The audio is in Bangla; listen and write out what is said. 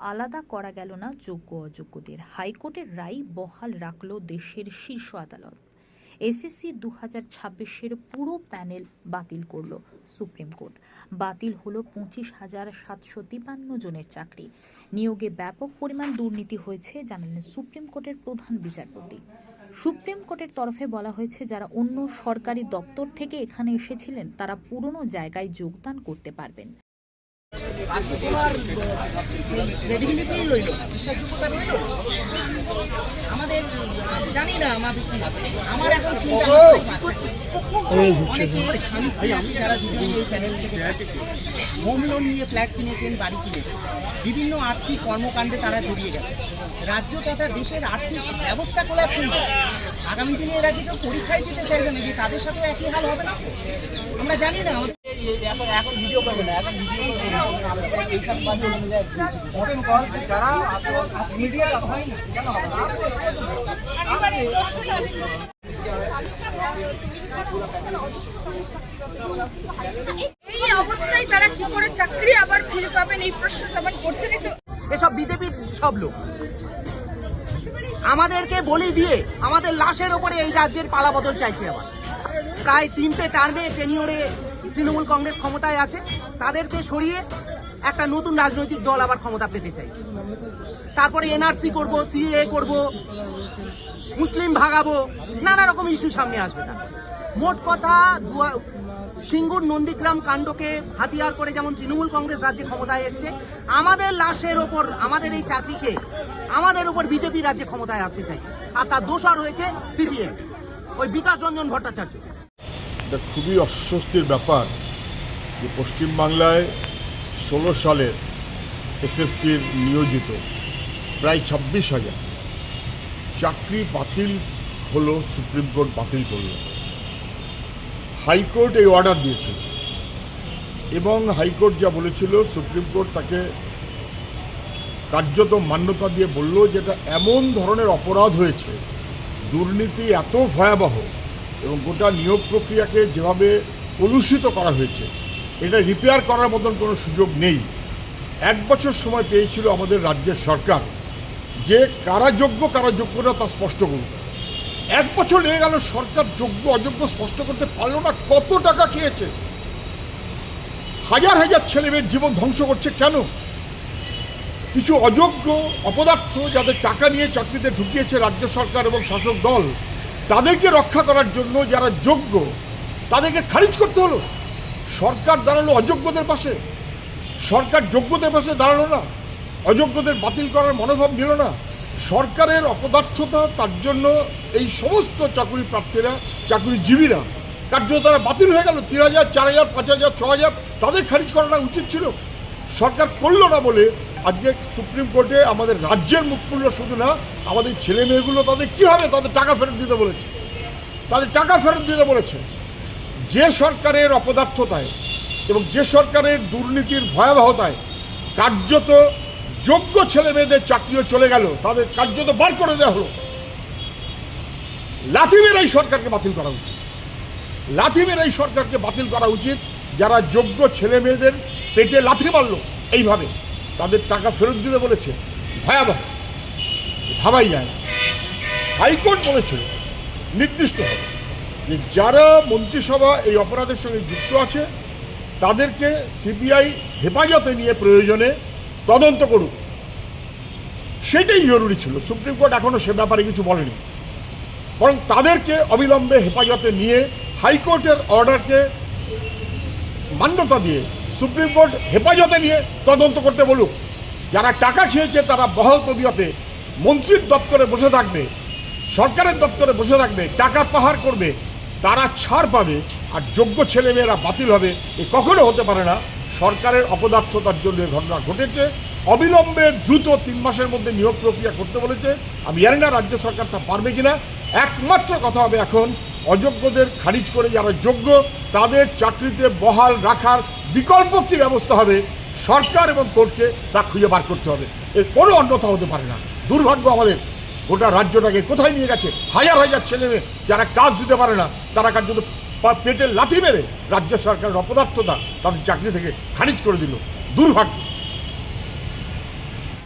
আলাদা করা গেল না যোগ্য অযোগ্যদের। হাইকোর্টের রায় বহাল রাখল দেশের শীর্ষ আদালত। এসএসসি দু হাজার ছাব্বিশের পুরো প্যানেল বাতিল করল সুপ্রিম কোর্ট। বাতিল হলো পঁচিশ হাজার সাতশো তিপান্ন জনের চাকরি। নিয়োগে ব্যাপক পরিমাণ দুর্নীতি হয়েছে, জানালেন সুপ্রিম কোর্টের প্রধান বিচারপতি। সুপ্রিম কোর্টের তরফে বলা হয়েছে, যারা অন্য সরকারি দপ্তর থেকে এখানে এসেছিলেন, তারা পুরনো জায়গায় যোগদান করতে পারবেন। আমাদের আমার এখন চিন্তা। অনেকে স্বামী আছে চ্যানেল থেকে হোম লোন নিয়ে ফ্ল্যাট কিনেছেন বাড়ি কিনেছেন বিভিন্ন আর্থিক কর্মকাণ্ডে তারা জড়িয়ে গেছে রাজ্য তথা দেশের আর্থিক ব্যবস্থা কোলাপ আগামী দিনে এরা যে কেউ পরীক্ষায় দিতে চাইবে না যে তাদের সাথে একই হাল হবে না আমরা জানি না এই অবস্থায় তারা কি করে চাকরি আবার ফিরে পাবেন? এই প্রশ্ন করছেন এসব বিজেপির সব লোক। আমাদেরকে বলি দিয়ে আমাদের লাশের ওপরে এই রাজ্যের পালা বদল চাইছে আবার। প্রায় তিনটে টার্মে টেনিওরে তৃণমূল কংগ্রেস ক্ষমতায় আছে, তাদেরকে সরিয়ে একটা নতুন রাজনৈতিক দল আবার ক্ষমতা পেতে চাইছে। তারপরে এনআরসি করব সিএ করব, মুসলিম ভাগাবো, নানা রকম ইস্যু সামনে আসবে না। মোট কথা সিঙ্গুর নন্দীগ্রাম কাণ্ডকে হাতিয়ার করে যেমন তৃণমূল কংগ্রেস রাজ্যে ক্ষমতায় এসছে, আমাদের লাশের ওপর, আমাদের এই চাকরিকে, আমাদের উপর বিজেপি রাজ্যে ক্ষমতায় আসতে চাইছে। আর তার দোষর হয়েছে সিপিএম ওই বিকাশ রঞ্জন ভট্টাচার্য। এটা খুবই অস্বস্তির ব্যাপার যে পশ্চিমবাংলায় ষোলো সালের এসএসসির নিয়োজিত প্রায় ছাব্বিশ হাজার। চাকরি বাতিল হলো, সুপ্রিম কোর্ট বাতিল করল। হাইকোর্ট এই অর্ডার দিয়েছিল। এবং হাইকোর্ট যা বলেছিল, সুপ্রিম কোর্ট তাকে কার্যত মান্যতা দিয়ে বলল যেটা এমন ধরনের অপরাধ হয়েছে, দুর্নীতি এত ভয়াবহ এবং গোটা নিয়োগ প্রক্রিয়াকে যেভাবে কলুষিত করা হয়েছে, এটা রিপেয়ার করার মতন কোনো সুযোগ নেই। এক বছর সময় পেয়েছিল আমাদের রাজ্যের সরকার যে কারা যোগ্য কারা যোগ্য না তা স্পষ্ট করুক। এক বছর লেগে গেল, সরকার যোগ্য, অযোগ্য স্পষ্ট করতে পারল না, কত টাকা খেয়েছে? হাজার হাজার ছেলে মেয়ের জীবন ধ্বংস করছে কেন? কিছু অযোগ্য অপদার্থ যাদের টাকা নিয়ে চাকরিতে ঢুকিয়েছে রাজ্য সরকার এবং শাসক দল তাদেরকে রক্ষা করার জন্য যারা যোগ্য, তাদেরকে খারিজ করতে হলো। সরকার দাঁড়াল অযোগ্যদের পাশে। সরকার যোগ্যদের পাশে দাঁড়াল না। অযোগ্যদের বাতিল করার মনোভাব নিল না। সরকারের অপদার্থতা, তার জন্য এই সমস্ত চাকরি প্রার্থীরা চাকরিজীবীরা কার্য তারা বাতিল হয়ে গেল। তিন হাজার, চার হাজার, পাঁচ হাজার, ছ হাজার, তাদের খারিজ করাটা উচিত ছিল। সরকার করল না বলে আজকে সুপ্রিম কোর্টে আমাদের রাজ্যের মুখ খুলল শুধু না, আমাদের ছেলে মেয়েগুলো তাদের কী হবে? তাদের টাকা ফেরত দিতে বলেছে। তাদের টাকা ফেরত দিতে বলেছে। যে সরকারের অপদার্থতায় এবং যে সরকারের দুর্নীতির ভয়াবহতায় কার্যত যোগ্য ছেলে মেয়েদের চাকরিও চলে গেল, তাদের কার্যত বার করে দেওয়া হলো। লাথি মেরে এই সরকারকে বাতিল করা উচিত। লাথি মেরে এই সরকারকে বাতিল করা উচিত যারা যোগ্য ছেলে মেয়েদের পেটে লাথি মারল, এইভাবে। তাদের টাকা ফেরত দিতে বলেছে। ভয়াবহ। ভাবাই যায় হাইকোর্ট বলেছে, নির্দিষ্ট যে যারা মন্ত্রিসভা এই অপরাধের সঙ্গে যুক্ত আছে, তাদেরকে সিবিআই হেফাজতে নিয়ে প্রয়োজনে তদন্ত করুক। সেটাই জরুরি ছিল। সুপ্রিম কোর্ট এখনও সে ব্যাপারে কিছু বলেনি। বরং তাদেরকে অবিলম্বে হেফাজতে নিয়ে হাইকোর্টের অর্ডারকে মান্যতা দিয়ে সুপ্রিম কোর্ট হেফাজতে নিয়ে তদন্ত করতে বলুক। যারা টাকা খেয়েছে, তারা বহাল তবিয়তে মন্ত্রীর দপ্তরে বসে থাকবে, সরকারের দপ্তরে বসে থাকবে, টাকার পাহাড় করবে, তারা ছাড় পাবে আর যোগ্য ছেলেমেয়েরা বাতিল হবে, এ কখনো হতে পারে না। সরকারের অপদার্থতার জন্য ঘটনা ঘটেছে। অবিলম্বে দ্রুত তিন মাসের মধ্যে নিয়োগ প্রক্রিয়া করতে বলেছে। আমি জানি না রাজ্য সরকার তা পারবে কিনা। একমাত্র কথা হবে এখন, অযোগ্যদের খারিজ করে যারা যোগ্য, তাদের চাকরিতে বহাল রাখার বিকল্প কী ব্যবস্থা হবে? সরকার এবং কোর্টকে তা খুঁজে বার করতে হবে। এর কোনো অন্যথা হতে পারে না। দুর্ভাগ্য আমাদের। গোটা রাজ্যটাকে কোথায় নিয়ে গেছে? হাজার হাজার ছেলে মেয়ে যারা কাজ দিতে পারে না, তারা কার জন্য পেটের লাথি মেরে রাজ্য সরকারের অপদার্থতা তাদের চাকরি থেকে খারিজ করে দিল। দুর্ভাগ্য।